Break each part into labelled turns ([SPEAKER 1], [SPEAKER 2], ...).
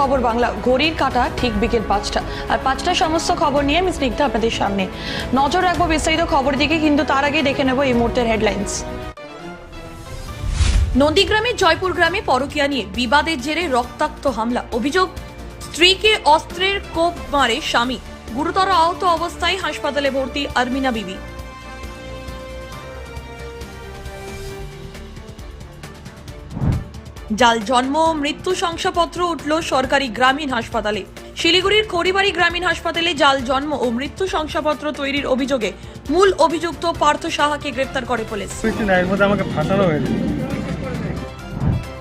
[SPEAKER 1] খবর বাংলা। ঘড়ির কাটা ঠিক বিকেল পাঁচটা। আর পাঁচটা সমস্ত খবর নিয়ে আমি স্নিগ্ধা আপনাদের সামনে। নজর রাখব বিস্তারিত খবর দিকে, কিন্তু তার আগে দেখে নেব এই মুহূর্তের হেডলাইন্স নন্দীগ্রামের জয়পুর গ্রামে পরকিয়া নিয়ে বিবাদের জেরে রক্তাক্ত হামলা। অভিযোগ, স্ত্রীকে অস্ত্রের কোপ মারে স্বামী। গুরুতর আহত অবস্থায় হাসপাতালে ভর্তি আরমিনা বিবি। জাল জন্ম, মৃত্যু শংসাপত্র উঠল সরকারি গ্রামীণ হাসপাতালে। শিলিগুড়ির খড়িবাড়ি গ্রামীণ হাসপাতালে জাল জন্ম ও মৃত্যু শংসাপত্র তৈরির অভিযোগে মূল অভিযুক্ত পার্থ সাহাকে গ্রেপ্তার করে পুলিশ।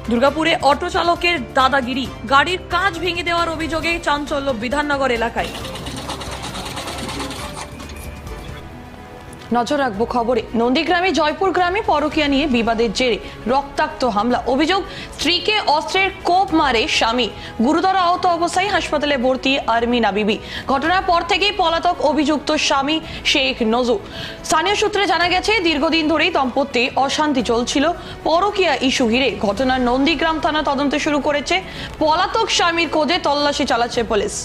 [SPEAKER 1] দুর্গাপুরে অটো চালকের দাদাগিরি, গাড়ির কাঁচ ভেঙে দেওয়ার অভিযোগে চাঞ্চল্য বিধাননগর এলাকায়। নজর রাখব খবরে। নন্দীগ্রামে জয়পুর গ্রামে পরকিয়া নিয়ে বিবাদের জেরে রক্তাক্ত হামলা। অভিযোগ, স্ত্রীকে অস্ত্রের কোপ মারে স্বামী। গুরুতর আহত অবস্থায় হাসপাতালে ভর্তি আরমিনা বিবি ঘটনার পর থেকেই পলাতক অভিযুক্ত স্বামী শেখ নজু স্থানীয় সূত্রে জানা গেছে, দীর্ঘদিন ধরেই দম্পতি অশান্তি চলছিল। পরকিয়া ইস্যু ঘিরে ঘটনার নন্দীগ্রাম থানা তদন্ত শুরু করেছে। পলাতক স্বামীর খোঁজে তল্লাশি চালাচ্ছে পুলিশ।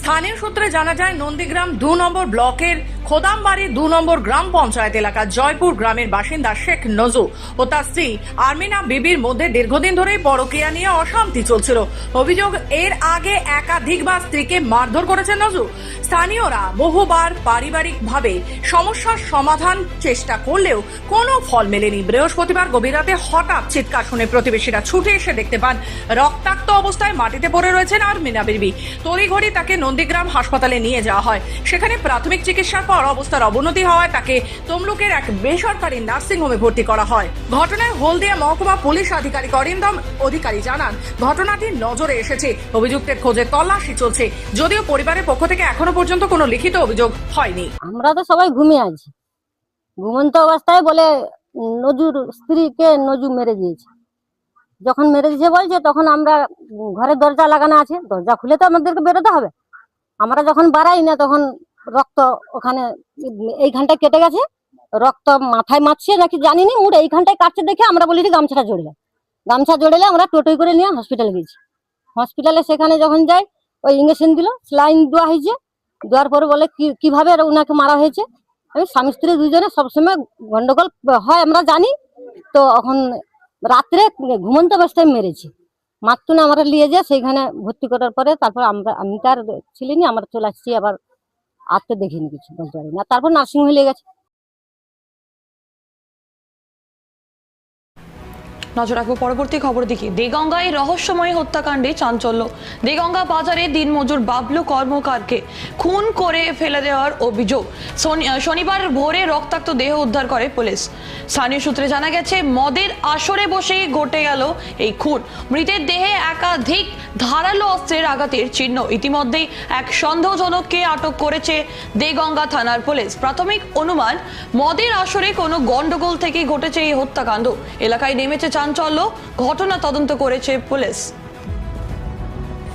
[SPEAKER 2] স্থানীয় সূত্রে জানা যায়, নন্দীগ্রাম দু নম্বর ব্লকের খোদামবাড়ি দু নম্বর গ্রাম পঞ্চায়েত এলাকা জয়পুর গ্রামের বাসিন্দা শেখ নজু ও তার স্ত্রী আর্মিনা বিবির মধ্যে দীর্ঘদিন ধরেই পরকিয়া নিয়ে অশান্তি চলছিল। অভিযোগ এর আগে একাধিকবার স্ত্রীকে মারধর করেছে নজু স্থানীয়রা বহুবার পারিবারিকভাবে সমস্যার সমাধান চেষ্টা করলেও কোনো ফল মেলেনি। বৃহস্পতিবার গভীর রাতে হঠাৎ চিৎকার শুনে প্রতিবেশীরা ছুটে এসে দেখতে পান, রক্তাক্ত অবস্থায় মাটিতে পড়ে রয়েছেন আর্মিনা বিবি। তড়িঘড়ি তাকে নন্দীগ্রাম হাসপাতালে নিয়ে যাওয়া হয়। সেখানে প্রাথমিক চিকিৎসার পর অবস্থার অবনতি হওয়ায় তাকে তমলুকের এক বেসরকারি নার্সিংহোমে ভর্তি করা হয়। ঘটনায় হলদিয়া মহকুমা পুলিশ আধিকারিক অরিন্দম অধিকারী জানান ঘটনাটি নজরে এসেছে। অভিযুক্তের খোঁজে তল্লাশি চলছে। যদিও পরিবারের পক্ষ থেকে এখনও পর্যন্ত কোনো লিখিত অভিযোগ হয়নি।
[SPEAKER 3] আমরা তো সবাই ঘুমিয়ে আছি। ঘুমন্ত অবস্থায় বলে নজুর স্ত্রীকে নজু মেরে দিয়েছে। যখন মেরে দিয়েছে বলছে, তখন আমরা ঘরে দরজা লাগানো আছে। দরজা খুলে তো আমাদেরকে বেরোতে হবে। আমরা যখন বাড়াই না, তখন রক্ত ওখানে এইখানটায় কেটে গেছে, রক্ত মাথায় মারছে নাকি জানিনি, মুড়ে এইখানটায় কাটছে দেখে আমরা বলি যে গামছাটা জড়িলাম গামছা জড়িলে আমরা টোটোই করে নিয়ে হসপিটালে গেছি হসপিটালে সেখানে যখন যাই, ওই ইঞ্জেকশন দিল স্লাইন দেওয়া হয়েছে, দেওয়ার পরে বলে কীভাবে ওনাকে মারা হয়েছে? আমি স্বামী স্ত্রী দুজনে সবসময় গন্ডগোল হয়, আমরা জানি, তো এখন রাত্রে ঘুমন্ত অবস্থায় মেরেছি। মাত্র আমরা নিয়ে যায়, সেইখানে ভর্তি করার পরে তারপর আমরা, আমি তার ছিলিনি, আমরা চলে আসছি আবার আর তো দেখিনি কিছু বলতে পারি না তারপর নার্সিংহোমে লেগে গেছে।
[SPEAKER 1] নজর রাখব পরবর্তী খবর দিকে দেগঙ্গায় রহস্যময় হত্যাকাণ্ডে চাঞ্চল্য। দেগঙ্গা বাজারে দিনমজুর বাবলু কর্মকারকে খুন করে ফেলে দেওয়ার অভিযোগ। শনিবার ভোরে রক্তাক্ত দেহ উদ্ধার করে পুলিশ। স্থানীয় সূত্রে জানা গেছে, মদের আসরে বসেই ঘটে গেল এই খুন। মৃতের দেহে একাধিক ধারালো অস্ত্রের আঘাতের চিহ্ন। ইতিমধ্যেই এক সন্দেহজনককে আটক করেছে দেগঙ্গা থানার পুলিশ। প্রাথমিক অনুমান, মদের আসরে কোনো গন্ডগোল থেকে ঘটেছে এই হত্যাকাণ্ড। এলাকায় নেমেছে চাঞ্চল্য ঘটনা তদন্ত করেছে পুলিশ।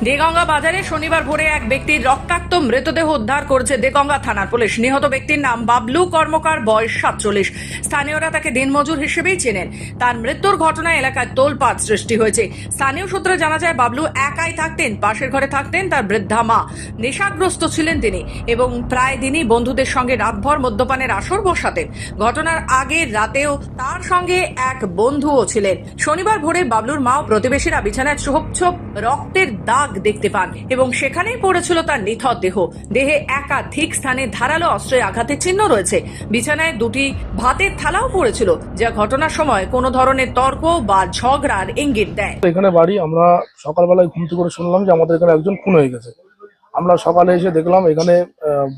[SPEAKER 2] দেগঙ্গা বাজারে শনিবার ভোরে এক ব্যক্তির রক্তাক্ত মৃতদেহ উদ্ধার করেছে দেগঙ্গা থানার পুলিশ। নিহত ব্যক্তির নাম বাবলু, কর্মকার, বয়স সাতচল্লিশ। স্থানীয়রা তাকে দিনমজুর হিসেবেই চেনেন। তার মৃত্যুর ঘটনায় এলাকায় তোলপাত সৃষ্টি হয়েছে। স্থানীয় সূত্রে জানা যায়, বাবলু একাই থাকতেন, পাশের ঘরে থাকতেন তার বৃদ্ধা মা। নেশাগ্রস্ত ছিলেন তিনি এবং প্রায় দিনই বন্ধুদের সঙ্গে রাতভর মদ্যপানের আসর বসাতেন। ঘটনার আগের রাতেও তার সঙ্গে এক বন্ধুও ছিলেন। শনিবার ভোরে বাবলুর মা প্রতিবেশীরা বিছানায় ছোপ ছোপ, রক্তের দাগ দেখতে পান এবং সেখানেই পড়েছিল তার নিথর দেহ। দেহে একাধিক স্থানে ধারালো অস্ত্রের আঘাতের চিহ্ন রয়েছে। বিছানায় দুটি ভাতের থালাও পড়েছিল, যা ঘটনার সময় কোনো ধরনের তর্ক বা ঝগড়ার ইঙ্গিত দেয়।
[SPEAKER 4] এখানে বাড়ি, আমরা সকালবেলায় ঘুম থেকে শুনলাম যে আমাদের এখানে একজন খুন হয়ে গেছে। আমরা সকালে এসে দেখলাম এখানে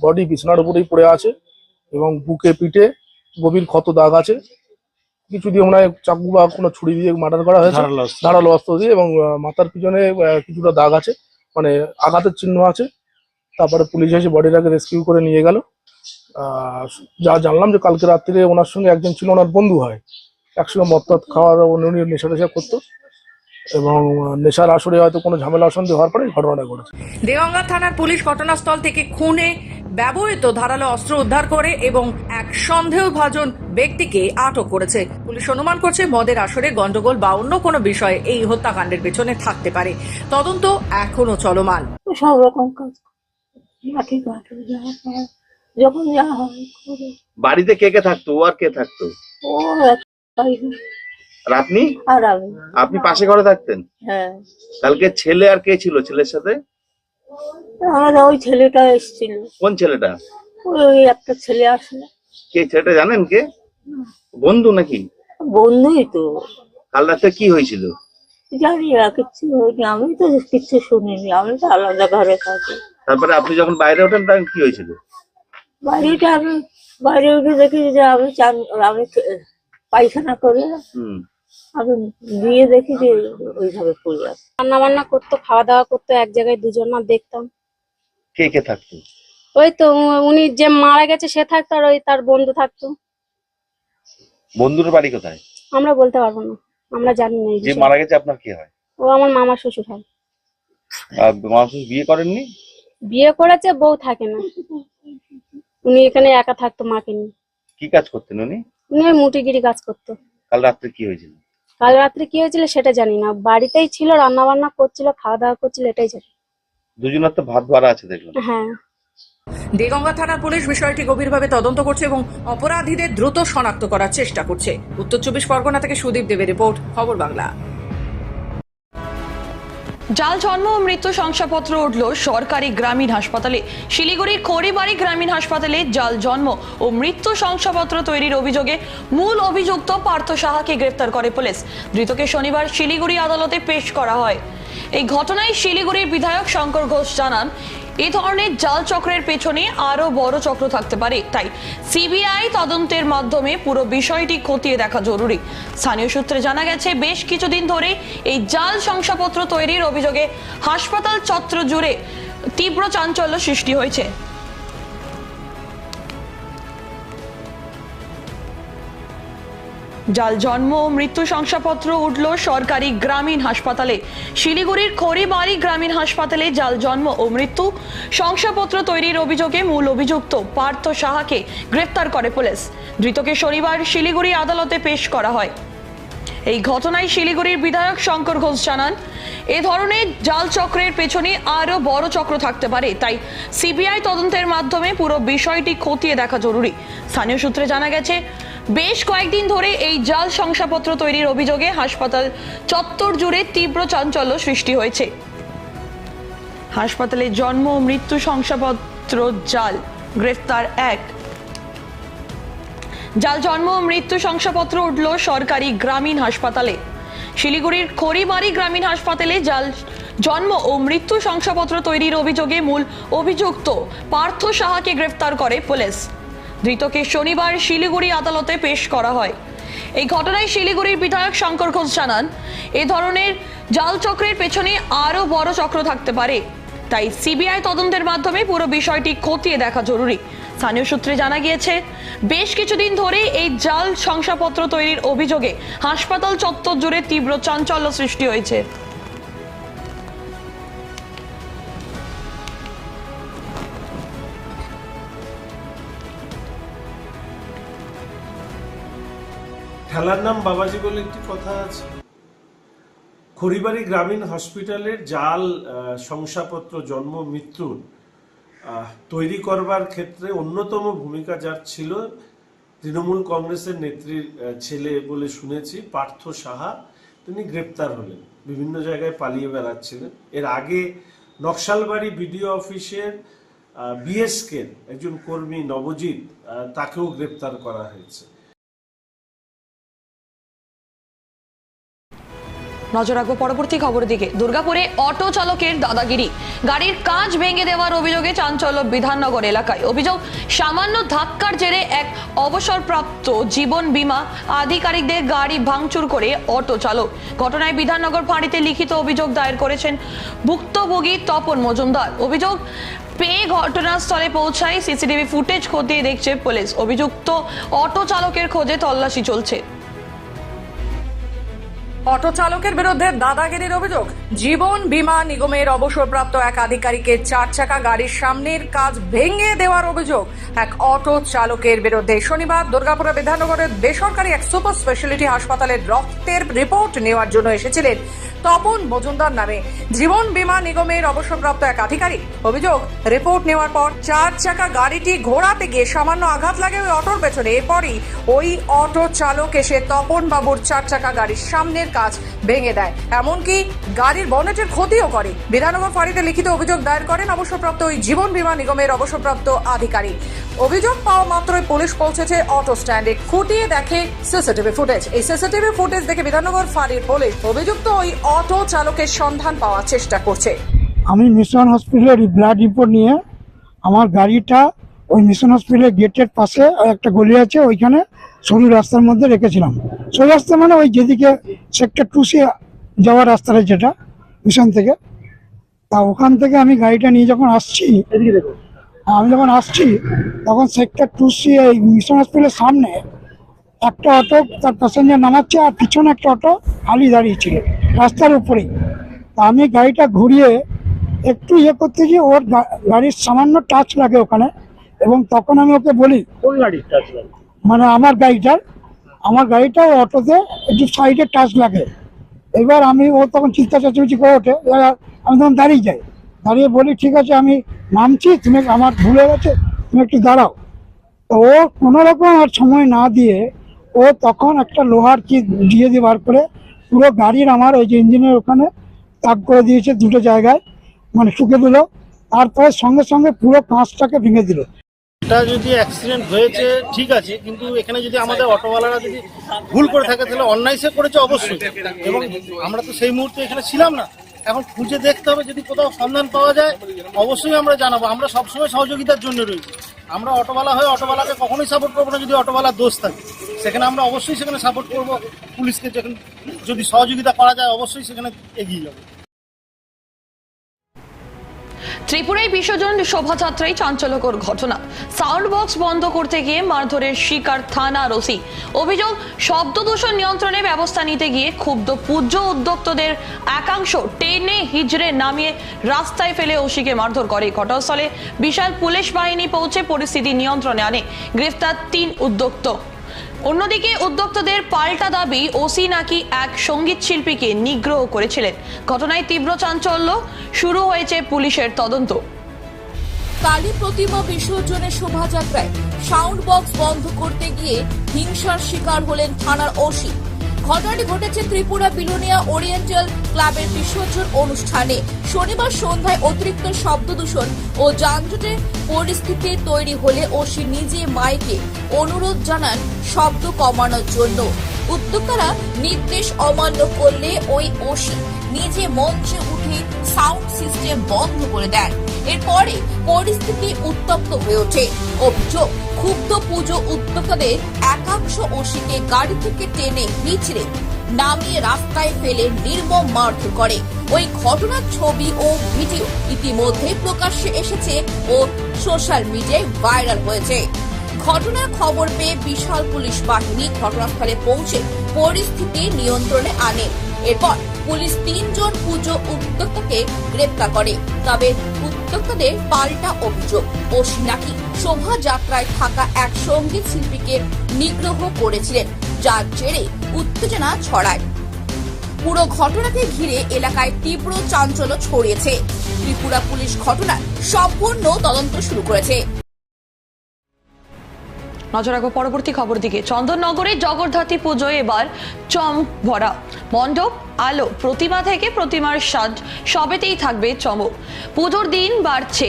[SPEAKER 4] বডি বিছানার উপরেই পড়ে আছে এবং বুকে পিঠে গভীর ক্ষত দাগ আছে। কিছু দিয়ে মনে হয় চাকু বা কোনো ছুরি দিয়ে মার্ডার করা হয়েছে। ধারালো অস্ত্র। দিয়ে এবং মাথার পিছনে কিছুটা দাগ আছে। মানে আঘাতের চিহ্ন আছে। তারপরে পুলিশ এসে বডিটাকে রেস্কিউ করে নিয়ে গেল। যা জানলাম যে কালকে রাত্রিরে ওনার সঙ্গে একজন ছিল ওনার বন্ধু হয়। একসঙ্গে মদ খাওয়ার উনি নেশা টেশা করতো। এবং নেশার আসরে হয়তো কোনো ঝামেলা অশান্তি হওয়ার পরে ঘটনাটা ঘটেছে।
[SPEAKER 2] দেওয়াঙ্গা থানার পুলিশ ঘটনাস্থল থেকে খুনে ব্যবহৃত ধারালো অস্ত্র উদ্ধার করে এবং এক সন্দেহভাজন ব্যক্তিকে আটক করেছে। পুলিশ অনুমান করছে মদের আসরে গন্ডগোল বা অন্য কোনো বিষয়ে এই হত্যাকাণ্ডের পেছনে থাকতে পারে। তদন্ত এখনও চলমান।
[SPEAKER 5] সব রকম কাজ মাটি যখন যা হয়
[SPEAKER 6] বাড়িতে কে কে থাকতো? ও আর কে থাকতো?
[SPEAKER 5] ও
[SPEAKER 6] আর আপনি?
[SPEAKER 5] আর আমি।
[SPEAKER 6] আপনি পাশে ঘরে থাকতেন?
[SPEAKER 5] হ্যাঁ।
[SPEAKER 6] কালকে ছেলে আর কে ছিল ছেলের সাথে?
[SPEAKER 5] আমাদের ওই ছেলেটা এসেছিল।
[SPEAKER 6] কোন ছেলেটা?
[SPEAKER 5] ওই একটা ছেলে আসলে।
[SPEAKER 6] কে ছেলেটা জানেন কে? বন্ধু নাকি?
[SPEAKER 5] বন্ধুই তো।
[SPEAKER 6] কাল রাতে কি হয়েছিল?
[SPEAKER 5] জানি না কিচ্ছু হয়নি। আমি তো কিচ্ছু শুনিনি। আমি তো আলাদা ঘরে থাকি।
[SPEAKER 6] তারপরে আপনি যখন বাইরে ওঠেন তখন কি হয়েছিল?
[SPEAKER 5] বাইরেটা আমি বাইরে উঠে দেখি যে আমি চান আমি পায়খানা করে
[SPEAKER 6] হুম।
[SPEAKER 5] আমি গিয়ে দেখি যে ওইভাবে পড়ে আছে।
[SPEAKER 7] রান্না বান্না করতো খাওয়া দাওয়া করতো এক জায়গায় দুজন না দেখতাম।
[SPEAKER 6] কে কে থাকতো?
[SPEAKER 7] ওই তো উনি যে মারা গেছে সে থাকতো আর ওই তার বন্ধু থাকতো।
[SPEAKER 6] বন্ধুর বাড়ি কোথায়?
[SPEAKER 7] আমরা বলতে পারব না আমরা জানি না এই
[SPEAKER 6] যে
[SPEAKER 7] বিষয়ে।
[SPEAKER 6] মারা গেছে আপনার কে হয়?
[SPEAKER 7] ও আমার মামা শ্বশুর হয়।
[SPEAKER 6] আর মানুষ বিয়ে করেননি?
[SPEAKER 7] বিয়ে করেছে বউ থাকে না। উনি এখানে একা থাকতো মাকে নিয়ে।
[SPEAKER 6] কি কাজ করতেন উনি?
[SPEAKER 7] উনি ওই মুটিগিরি কাজ করতো।
[SPEAKER 6] কাল রাত্রে কি হয়েছিল?
[SPEAKER 7] কাল রাত্রে কি হয়েছিল সেটা জানি না। বাড়িতেই ছিল রান্না বান্না করছিল খাওয়া দাওয়া করছিল এটাই জানি।
[SPEAKER 6] দুজনের তো ভাত ভরা আছে দেখলাম।
[SPEAKER 7] হ্যাঁ।
[SPEAKER 2] দেগঙ্গা থানার পুলিশ বিষয়টি গভীরভাবে তদন্ত করছে এবং অপরাধীদের দ্রুত শনাক্ত করার চেষ্টা করছে। উত্তর চব্বিশ পরগনা থেকে সুদীপ দেবের রিপোর্ট খবর বাংলা।
[SPEAKER 1] জাল জন্ম ও মৃত্যু শংসাপত্র উঠল সরকারি গ্রামীণ হাসপাতালে। শিলিগুড়ির খড়িবাড়ি গ্রামীণ হাসপাতালে জাল জন্ম ও মৃত্যু শংসাপত্র তৈরির অভিযোগে মূল অভিযুক্ত পার্থ সাহাকে গ্রেপ্তার করে পুলিশ। ধৃতকে শনিবার শিলিগুড়ি আদালতে পেশ করা হয়। এই ঘটনায় শিলিগুড়ির বিধায়ক শঙ্কর ঘোষ জানান এই ধরনের জাল চক্রের পেছনে আরও বড় চক্র থাকতে পারে। তাই সিবিআই তদন্তের মাধ্যমে পুরো বিষয়টি খতিয়ে দেখা জরুরি। স্থানীয় সূত্রে জানা গেছে, বেশ কিছুদিন ধরে এই জাল শংসাপত্র তৈরির অভিযোগে হাসপাতাল চত্র জুড়ে তীব্র চাঞ্চল্য সৃষ্টি হয়েছে। জাল জন্ম ও মৃত্যু শংসাপত্র উঠল সরকারি গ্রামীণ হাসপাতালে। শিলিগুড়ির খড়িবাড়ি গ্রামীণ হাসপাতালে জাল জন্ম ও মৃত্যু শংসাপত্র তৈরির অভিযোগে মূল অভিযুক্ত পার্থ সাহাকে গ্রেপ্তার করে পুলিশ। ধৃতকে শনিবার শিলিগুড়ি আদালতে পেশ করা হয়। এই ঘটনায় শিলিগুড়ির বিধায়ক শঙ্কর ঘোষ জানান, এ ধরনের জাল চক্রের পেছনে আরও বড় চক্র থাকতে পারে, তাই সিবিআই তদন্তের মাধ্যমে পুরো বিষয়টি খতিয়ে দেখা জরুরি। স্থানীয় সূত্রে জানা গেছে বেশ কয়েকদিন ধরে এই জাল শংসাপত্র তৈরির অভিযোগে হাসপাতাল চত্বর জুড়ে তীব্র চাঞ্চল্য সৃষ্টি হয়েছে। হাসপাতালে জন্ম ও মৃত্যু শংসাপত্র জাল, গ্রেফতার এক। জাল জন্ম ও মৃত্যু শংসাপত্র উঠল সরকারি গ্রামীণ হাসপাতালে। শিলিগুড়ির খড়িবাড়ি গ্রামীণ হাসপাতালে জাল জন্ম ও মৃত্যু শংসাপত্র তৈরির অভিযোগে মূল অভিযুক্ত পার্থ সাহাকে গ্রেফতার করে পুলিশ। ধৃতকে শনিবার শিলিগুড়ি আদালতে পেশ করা হয়। এই ঘটনায় শিলিগুড়ির বিধায়ক শঙ্কর ঘোষ জানান, এ ধরনের জাল চক্রের পেছনে আরও বড় চক্র থাকতে পারে। তাই সিবিআই তদন্তের মাধ্যমে পুরো বিষয়টি খতিয়ে দেখা জরুরি। স্থানীয় সূত্রে জানা গিয়েছে, বেশ কিছুদিন ধরে এই জাল শংসাপত্র তৈরির অভিযোগে হাসপাতাল চত্বর জুড়ে তীব্র চাঞ্চল্য সৃষ্টি হয়েছে।
[SPEAKER 8] খেলার নাম বাবাজি বলে একটি কথা আছে। খড়িবাড়ি গ্রামীণ হসপিটালের জাল শংসাপত্র, জন্ম মৃত্যুর তৈরি করবার ক্ষেত্রে অন্যতম ভূমিকা যার ছিল তৃণমূল কংগ্রেসের নেত্রীর ছেলে বলে শুনেছি, পার্থ সাহা। তিনি গ্রেপ্তার হলেন, বিভিন্ন জায়গায় পালিয়ে বেড়াচ্ছিলেন। এর আগে নকশালবাড়ি বিডিও অফিসের বিএসকে, একজন কর্মী নবজিৎ তাকেও গ্রেপ্তার করা হয়েছে।
[SPEAKER 1] নজর রাখব পরবর্তী খবরের দিকে। দুর্গাপুরে অটো চালকের দাদাগিরি। গাড়ির কাঁচ ভেঙে দেওয়ার অভিযোগে চাঞ্চল্য বিধাননগর এলাকায়। অভিযোগ, সামান্য ধাক্কার জেরে এক অবসরপ্রাপ্ত জীবন বীমা আধিকারিকদের গাড়ি ভাঙচুর করে অটো চালক। ঘটনায় বিধাননগর ফাঁড়িতে লিখিত অভিযোগ দায়ের করেছেন ভুক্তভোগী তপন মজুমদার। অভিযোগ, পেয়ে ঘটনাস্থলে পৌঁছায় সিসিটিভি ফুটেজ খতিয়ে দেখছে পুলিশ। অভিযুক্ত অটো চালকের খোঁজে তল্লাশি চলছে।
[SPEAKER 2] অটো চালকের বিরুদ্ধে দাদাগিরির অভিযোগ, জীবন বীমা নিগমের অবসরপ্রাপ্ত এক আধিকারিকের চার চাকা গাড়ির সামনের কাজ ভেঙে দেওয়ার অভিযোগ, এক অটো চালকের বিরুদ্ধে শনিবার দুর্গাপুরা বিধাননগরের বেসরকারি এক সুপার স্পেশালিটি হাসপাতালের রক্তের রিপোর্ট নেওয়ার জন্য এসেছিলেন তপন মজুমদার নামে জীবন বীমা নিগমের অবসরপ্রাপ্ত এক আধিকারিক। অভিযোগ, রিপোর্ট নেওয়ার পর চার চাকা গাড়িটি ঘোরাতে গিয়ে সামান্য আঘাত লাগে ওই অটোর পেছনে। এরপরই ওই অটো চালক এসে তপন বাবুর চার চাকা গাড়ির সামনের কাজ ভেঙে দেয়। এমনকি গাড়ির বনেটের ক্ষতিও করে। বিধাননগর ফাঁড়িতে লিখিত অভিযোগ দায়ের করেন অবসরপ্রাপ্ত ওই জীবন বীমা নিগমের অবসরপ্রাপ্ত আধিকারিক। অভিযোগ পাওয়া মাত্রই পুলিশ পৌঁছেছে অটো স্ট্যান্ডে। খুঁটিয়ে দেখে সিসিটিভি ফুটেজ। এই সিসিটিভি ফুটেজ দেখে বিধাননগর ফাঁড়ির পুলিশ অভিযুক্ত ওই অটো চালকের সন্ধান পাওয়ার চেষ্টা করছে।
[SPEAKER 9] আমি মিশন হসপিটালের ব্লাড রিপোর্ট নিয়ে আমার গাড়িটা ওই মিশন হসপিটালের গেটের পাশে একটা গলি আছে ওইখানে সরু রাস্তার মধ্যে রেখেছিলাম। সরু রাস্তা মানে ওই যেদিকে সেক্টর টু সি যাওয়ার রাস্তাটা যেটা মিশন থেকে। তা ওখান থেকে আমি গাড়িটা নিয়ে যখন আসছি আমি যখন আসছি তখন সেক্টর টু সি এই মিশন হসপিটালের সামনে একটা অটো তার প্যাসেঞ্জার নামাচ্ছে আর পিছনে একটা অটো খালি দাঁড়িয়ে ছিল রাস্তার উপরেই। তা আমি গাড়িটা ঘুরিয়ে একটু ইয়ে করতে গিয়ে ওর গাড়ির সামান্য টাচ লাগে ওখানে। এবং তখন আমি ওকে বলি
[SPEAKER 10] কোন লাগে?
[SPEAKER 9] মানে আমার গাড়িটার আমার গাড়িটা অটোতে একটু সাইডে টাচ লাগে। এবার আমি ও তখন চিন্তা চেঁচামেচি করে ওঠে আমি তখন দাঁড়িয়ে যাই। দাঁড়িয়ে বলি ঠিক আছে আমি নামছি তুমি আমার ভুলে গেছে তুমি একটু দাঁড়াও। তো ও কোনো রকম আর সময় না দিয়ে ও তখন একটা লোহার কি দিয়ে দিয়ে বার করে পুরো গাড়ির আমার ওই যে ইঞ্জিনের ওখানে তাক করে দিয়েছে দুটো জায়গায় মানে শুকে দিল। তারপরে সঙ্গে সঙ্গে পুরো কাঁচটাকে ভেঙে দিল।
[SPEAKER 11] এটা যদি অ্যাক্সিডেন্ট হয়েছে, ঠিক আছে, কিন্তু এখানে যদি আমাদের অটোওয়ালারা যদি ভুল করে থাকে, তাহলে অন্যায় সে করেছে অবশ্যই। এবং আমরা তো সেই মুহূর্তে এখানে ছিলাম না। এখন খুঁজে দেখতে হবে, যদি কোথাও সন্ধান পাওয়া যায়, অবশ্যই আমরা জানাব। আমরা সবসময় সহযোগিতার জন্য রয়েছি। আমরা অটোওয়ালা হয়ে অটোওয়ালাকে কখনোই সাপোর্ট করব না যদি অটোওয়ালার দোষ থাকে। সেখানে আমরা অবশ্যই সেখানে সাপোর্ট করব। পুলিশকে যখন যদি সহযোগিতা করা যায়, অবশ্যই সেখানে এগিয়ে যাব।
[SPEAKER 1] ত্রিপুরায় বিসর্জন শোভাযাত্রায় চাঞ্চল্যকর ঘটনা। সাউন্ড বক্স বন্ধ করতে গিয়ে মারধরের শিকার থানার ওসি অভিযোগ শব্দ দূষণ নিয়ন্ত্রণে ব্যবস্থা নিতে গিয়ে ক্ষুব্ধ পূজ্য উদ্যোক্তদের একাংশ টেনে হিজড়ে নামিয়ে রাস্তায় ফেলে ওসিকে মারধর করে। ঘটনাস্থলে বিশাল পুলিশ বাহিনী পৌঁছে পরিস্থিতি নিয়ন্ত্রণে আনে। গ্রেফতার তিন উদ্যোক্ত। অন্যদিকে উদ্যোক্তাদের পাল্টা দাবি, ওসি নাকি এক সংগীত শিল্পীকে নিগ্রহ করেছিলেন। ঘটনায় তীব্র চাঞ্চল্য, শুরু হয়েছে পুলিশের তদন্ত।
[SPEAKER 12] কালী প্রতিমা বিসর্জনের শোভাযাত্রায় সাউন্ড বক্স বন্ধ করতে গিয়ে হিংসার শিকার হলেন থানার ওসি। ঘটনাটি ঘটেছে ত্রিপুরা বিলোনিয়া ওরিয়েন্টাল ক্লাবের বিসর্জন অনুষ্ঠানে। শনিবার সন্ধ্যায় অতিরিক্ত শব্দ দূষণ ও যানজটের পরিস্থিতি তৈরি হলে ওসি নিজে মাইকে অনুরোধ জানান শব্দ কমানোর জন্য। উদ্যোক্তারা নির্দেশ অমান্য করলে ওই ওসি নিজে মঞ্চে উঠে সাউন্ড সিস্টেম বন্ধ করে দেন। এরপরে পরিস্থিতি উত্তপ্ত হয়ে ওঠে। অভিযোগ, ক্ষুব্ধ পুজো উদ্যোক্তাদের একাংশ ওসিকে গাড়ি থেকে টেনে হিচড়ে নামিয়ে রাস্তায় ফেলে নির্মম মারধর করে। ওই ঘটনার ছবি ও ভিডিও ইতিমধ্যে প্রকাশ্যে এসেছে ও সোশ্যাল মিডিয়ায় ভাইরাল হয়েছে। ঘটনার খবর পেয়ে বিশাল পুলিশ বাহিনী ঘটনাস্থলে পৌঁছে পরিস্থিতি নিয়ন্ত্রণে আনে। এরপর পুলিশ তিনজন পুজো উদ্যোক্তাকে গ্রেপ্তার করে। তবে উদ্যোক্তাদের পাল্টা অভিযোগ। ওসি নাকি শোভাযাত্রায় থাকা এক সংগীত শিল্পীকে নিগ্রহ করেছিলেন, যার জেরে উত্তেজনা ছড়ায়। পুরো ঘটনাকে ঘিরে এলাকায় তীব্র চাঞ্চল্য ছড়িয়েছে। ত্রিপুরা পুলিশ ঘটনার সম্পূর্ণ তদন্ত শুরু করেছে।
[SPEAKER 1] নজর রাখব পরবর্তী খবর দিকে। চন্দননগরে জগদ্ধাত্রী পুজো এবার চম ভরা মণ্ডপ, আলো, প্রতিমা থেকে প্রতিমার সাজ, সবেতেই থাকবে চমক। পুজোর দিন বাড়ছে,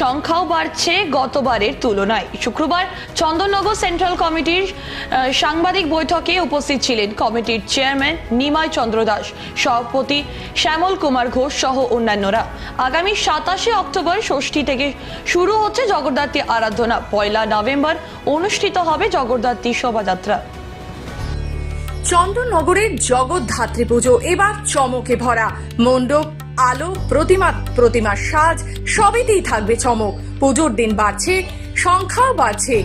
[SPEAKER 1] সংখ্যাও বাড়ছে গতবারের তুলনায়। শুক্রবার চন্দননগর সেন্ট্রাল কমিটির সাংবাদিক বৈঠকে উপস্থিত ছিলেন কমিটির চেয়ারম্যান নিমাই চন্দ্র দাস, সভাপতি শ্যামল কুমার ঘোষ সহ অন্যান্যরা। আগামী সাতাশে অক্টোবর ষষ্ঠী থেকে শুরু হচ্ছে জগদ্ধাত্রী আরাধনা। পয়লা নভেম্বর অনুষ্ঠিত হবে জগদ্ধাত্রী শোভাযাত্রা।
[SPEAKER 2] চন্দ্রনগরের জগদ্ধাত্রী পুজো, এবার চমকে ভরা। মণ্ডপ, আলো, প্রতিমা, প্রতিমার সাজ সবইতেই থাকবে চমক। পুজোর দিন বাড়ছে, সংখ্যাও বাড়ছে।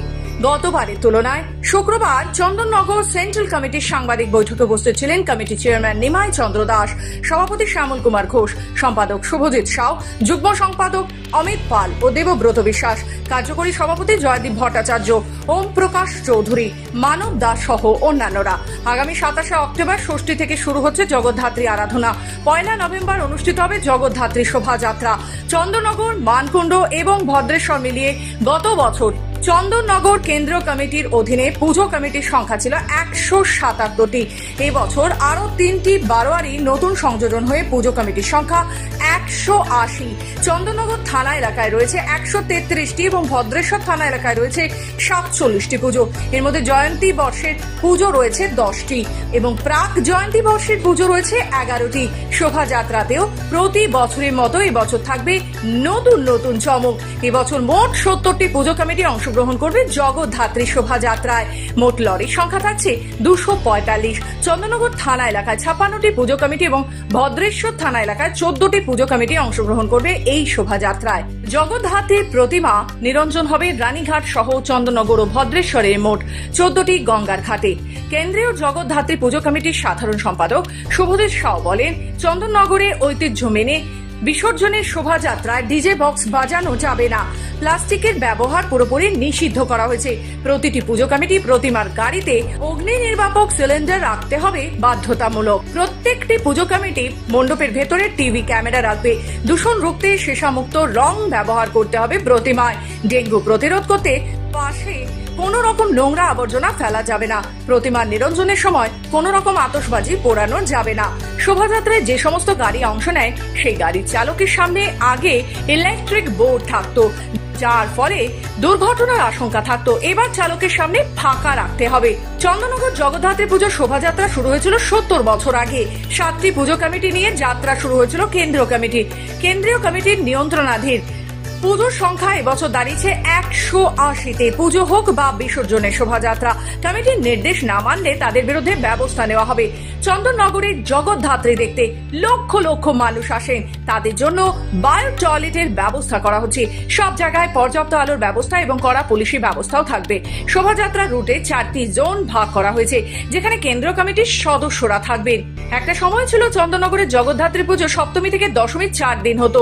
[SPEAKER 2] গতবারের তুলনায় শুক্রবার চন্দননগর সেন্ট্রাল কমিটির সাংবাদিক বৈঠকে উপস্থিত ছিলেন কমিটি চেয়ারম্যান নিমাই চন্দ্র দাস, সভাপতি শ্যামল কুমার ঘোষ, সম্পাদক শুভজিৎ সাউ, যুগ্ম সম্পাদক অমিত পাল ও দেবব্রত বিশ্বাস, কার্যকরী সভাপতি জয়দীপ ভট্টাচার্য, ওম প্রকাশ চৌধুরী, মানব দাস সহ অন্যান্যরা। আগামী সাতাশে অক্টোবর ষষ্ঠী থেকে শুরু হচ্ছে জগদ্ধাত্রী আরাধনা। পয়লা নভেম্বর অনুষ্ঠিত হবে জগদ্ধাত্রী শোভাযাত্রা। চন্দ্রনগর মানকুণ্ড এবং ভদ্রেশ্বর মিলিয়ে গত বছর চন্দননগর কেন্দ্র কমিটির অধীনে পুজো কমিটির সংখ্যা ছিল একশো সাতাত্তরটি। এই বছর আরও তিনটি বারোয়ারি নতুন সংযোজন হয়ে পুজো কমিটির সংখ্যা একশো আশি। চন্দননগর থানা এলাকায় রয়েছে একশো তেত্রিশটি এবং ভদ্রেশ্বর থানা এলাকায় রয়েছে সাতচল্লিশটি পুজো। এর মধ্যে জয়ন্তী বর্ষের পুজো রয়েছে দশটি এবং প্রাক জয়ন্তী বর্ষের পুজো রয়েছে এগারোটি। শোভাযাত্রাতেও প্রতি বছরের মতো এবছর থাকবে নতুন নতুন চমক। এবছর মোট সত্তরটি পুজো কমিটি অংশগ্রহণ করবে জগদ্ধাত্রী শোভাযাত্রায়। মোট লরির সংখ্যা থাকছে দুশো পঁয়তাল্লিশ। চন্দননগর থানা এলাকায় ছাপ্পান্নটি পুজো কমিটি এবং ভদ্রেশ্বর থানা এলাকায় চোদ্দটি পুজো কমিটি অংশগ্রহণ করবে এই শোভাযাত্রায়। জগদ্ধাত্রীর প্রতিমা নিরঞ্জন হবে রানীঘাট সহ চন্দননগর ও ভদ্রেশ্বরে মোট চোদ্দটি গঙ্গার ঘাটে। কেন্দ্রীয় জগদ্ধাত্রী পুজো কমিটির সাধারণ সম্পাদক শুভজিৎ সাউ বলেন, চন্দননগরে ঐতিহ্য মেনে বিসর্জনের শোভাযাত্রায় ডিজে বক্স বাজানো যাবে না। প্লাস্টিকের ব্যবহার পুরোপুরি নিষিদ্ধ করা হয়েছে। প্রতিটি পুজো কমিটি প্রতিমার গাড়িতে অগ্নি নির্বাপক সিলিন্ডার রাখতে হবে বাধ্যতামূলক। প্রত্যেকটি পুজো কমিটি মণ্ডপের ভেতরে টিভি ক্যামেরা রাখবে। দূষণ রুখতে সেসামুক্ত রং ব্যবহার করতে হবে প্রতিমায়। ডেঙ্গু প্রতিরোধ করতে পাশে কোন রকম নোংরা আবর্জনা ফেলা যাবে না। প্রতিমার নিরঞ্জনের সময় কোন রকম আতশবাজি পোড়ানো যাবে না। শোভাযাত্রায় যে সমস্ত গাড়ি অংশ নেয়, সেই গাড়ির চালকের সামনে আগে ইলেকট্রিক বোর্ড থাকতো, যার ফলে দুর্ঘটনার আশঙ্কা থাকতো। এবার চালকের সামনে ফাঁকা রাখতে হবে। চন্দননগর জগদ্ধাত্রী পুজো শোভাযাত্রা শুরু হয়েছিল সত্তর বছর আগে। সাতটি পুজো কমিটি নিয়ে যাত্রা শুরু হয়েছিল কেন্দ্রীয় কমিটি। কেন্দ্রীয় কমিটির নিয়ন্ত্রণাধীন পুজোর সংখ্যা এবছর দাঁড়িয়েছে একশো আশিতে। পুজো হোক বা বিসর্জনের শোভাযাত্রা, কমিটির নির্দেশ না মানলে তাদের বিরুদ্ধে ব্যবস্থা নেওয়া হবে। চন্দননগরের জগদ্ধাত্রী দেখতে লক্ষ লক্ষ মানুষ আসেন। তাদের জন্য বায়ো টয়লেটের ব্যবস্থা করা হচ্ছে। সব জায়গায় পর্যাপ্ত আলোর ব্যবস্থা এবং কড়া পুলিশি ব্যবস্থাও থাকবে। শোভাযাত্রা রুটে চারটি জোন ভাগ করা হয়েছে, যেখানে কেন্দ্রীয় কমিটির সদস্যরা থাকবেন। একটা সময় ছিল চন্দননগরের জগদ্ধাত্রী পুজো সপ্তমী থেকে দশমী চার দিন হতো।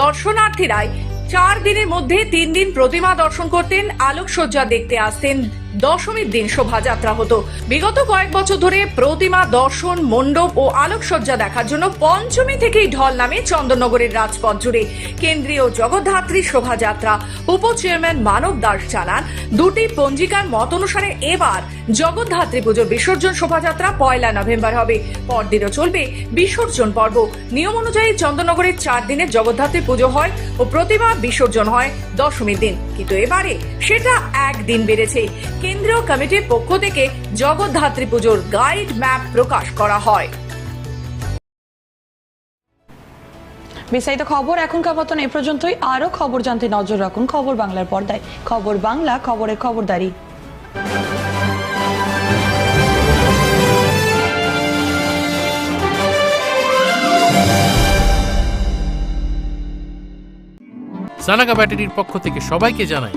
[SPEAKER 2] দর্শনার্থীরাই চার দিনের মধ্যে তিন দিন প্রতিমা দর্শন করতেন আলোকসজ্জা দেখতে আসতেন। দশমীর দিন শোভাযাত্রা হতো। বিগত কয়েক বছর ধরে প্রতিমা, দর্শন, মণ্ডপ ও আলোকসজ্জা দেখার জন্য পঞ্চমী থেকেই ঢল নামে চন্দননগরের রাজপথ জুড়ে। কেন্দ্রীয় জগদ্ধাত্রী শোভাযাত্রা উপ চেয়ারম্যান মানব দাস জানান, দুটি পঞ্জিকার মত অনুসারে এবার জগদ্ধাত্রী পুজোর বিসর্জন শোভাযাত্রা পয়লা নভেম্বর হবে। পরদিনও চলবে বিসর্জন পর্ব। নিয়ম অনুযায়ী চন্দননগরের চার দিনের জগদ্ধাত্রী পুজো হয় ও প্রতিমা বিসর্জন হয় দশমীর দিন। কিন্তু এবারে সেটা একদিন বেড়েছে। কেন্দ্রীয় কমিটির পক্ষ থেকে জগদ্ধাত্রী পুজোর গাইড ম্যাপ প্রকাশ করা হয়।
[SPEAKER 1] বিস্তারিত খবর এখনকার মতন এ পর্যন্তই। আরও খবর জানতে নজর রাখুন খবর বাংলার পর্দায়। খবর বাংলা খবরের খবরদারি।
[SPEAKER 13] সানাকা ব্যাটারির পক্ষ থেকে সবাইকে জানাই